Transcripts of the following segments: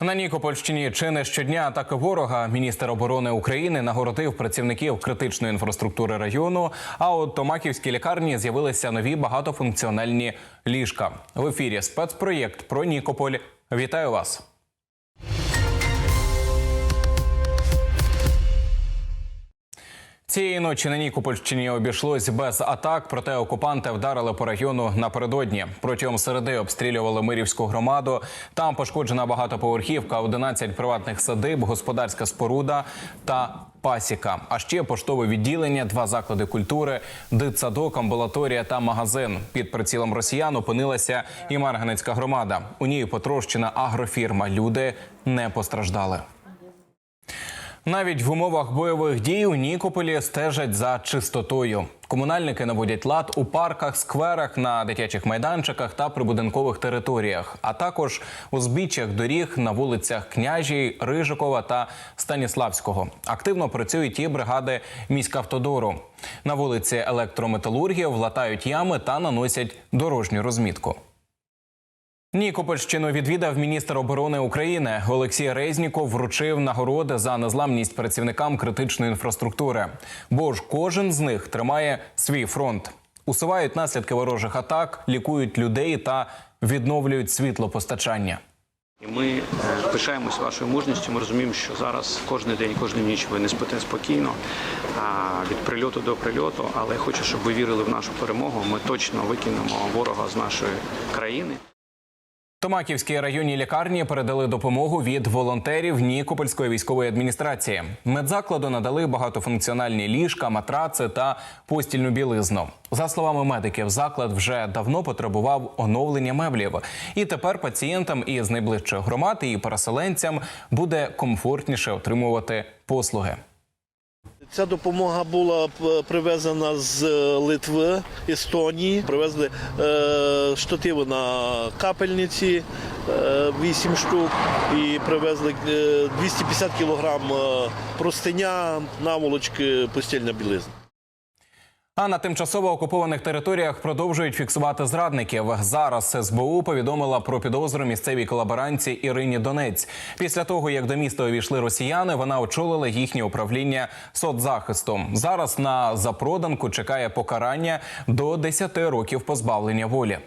На Нікопольщині чи не щодня атаки ворога міністр оборони України нагородив працівників критичної інфраструктури району. А у Томаківській лікарні з'явилися нові багатофункціональні ліжка. В ефірі спецпроєкт про Нікополь. Вітаю вас. Цієї ночі на Нікопольщині обійшлось без атак, проте окупанти вдарили по району напередодні. Протягом середи обстрілювали Мирівську громаду. Там пошкоджена багатоповерхівка, 11 приватних садиб, господарська споруда та пасіка. А ще поштове відділення, два заклади культури, дитсадок, амбулаторія та магазин. Під прицілом росіян опинилася і Марганецька громада. У ній потрощена агрофірма. Люди не постраждали. Навіть в умовах бойових дій у Нікополі стежать за чистотою. Комунальники наводять лад у парках, скверах, на дитячих майданчиках та прибудинкових територіях, а також у збіччях доріг на вулицях Княжій, Рижикова та Станіславського. Активно працюють і бригади міськавтодору. На вулиці електрометалургів латають ями та наносять дорожню розмітку. Нікопольщину відвідав міністр оборони України Олексій Резніков вручив нагороди за незламність працівникам критичної інфраструктури. Бо ж кожен з них тримає свій фронт, усувають наслідки ворожих атак, лікують людей та відновлюють світлопостачання. І ми е, пишаємось вашою мужністю. Ми розуміємо, що зараз кожен день, кожну ніч ви не спите спокійно від прильоту до прильоту. Але хочу, щоб ви вірили в нашу перемогу. Ми точно викинемо ворога з нашої країни. Томаківській районній лікарні передали допомогу від волонтерів Нікопольської військової адміністрації. Медзакладу надали багатофункціональні ліжка, матраци та постільну білизну. За словами медиків, заклад вже давно потребував оновлення меблів, і тепер пацієнтам із найближчих громад і переселенцям буде комфортніше отримувати послуги. Ця допомога була привезена з е, Литви, Естонії. Привезли е, штативи на капельниці е, 8 штук і привезли е, 250 кілограм е, простиня, наволочки, постільна білизна. А на тимчасово окупованих територіях продовжують фіксувати зрадників. Зараз СБУ повідомила про підозру місцевій колаборанці Ірині Донець. Після того, як до міста увійшли росіяни, вона очолила їхнє управління соцзахисту. Зараз на запроданку чекає покарання до 10 років позбавлення волі.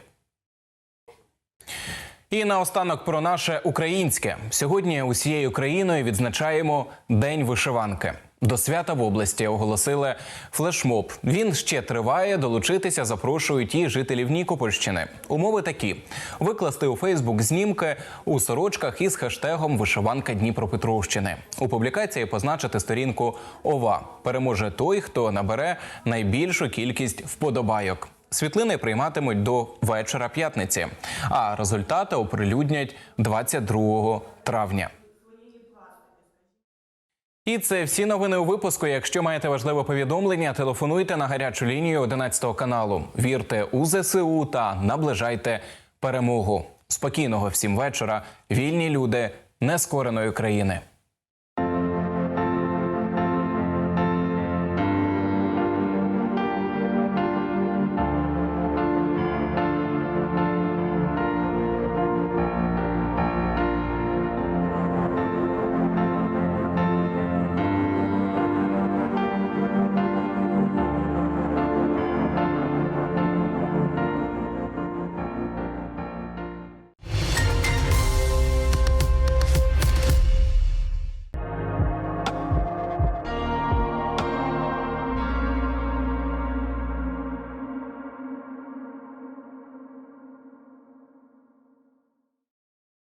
І наостанок про наше українське сьогодні усією країною відзначаємо День вишиванки. До свята в області оголосили флешмоб. Він ще триває. Долучитися запрошують і жителів Нікопольщини. Умови такі: викласти у Фейсбук знімки у сорочках із хештегом Вишиванка Дніпропетровщини. У публікації позначити сторінку ОВА. Переможе той, хто набере найбільшу кількість вподобайок. Світлини прийматимуть до вечора п'ятниці, а результати оприлюднять 22 травня. І це всі новини у випуску. Якщо маєте важливе повідомлення, телефонуйте на гарячу лінію 11 каналу. Вірте у ЗСУ та наближайте перемогу. Спокійного всім вечора. Вільні люди нескореної країни.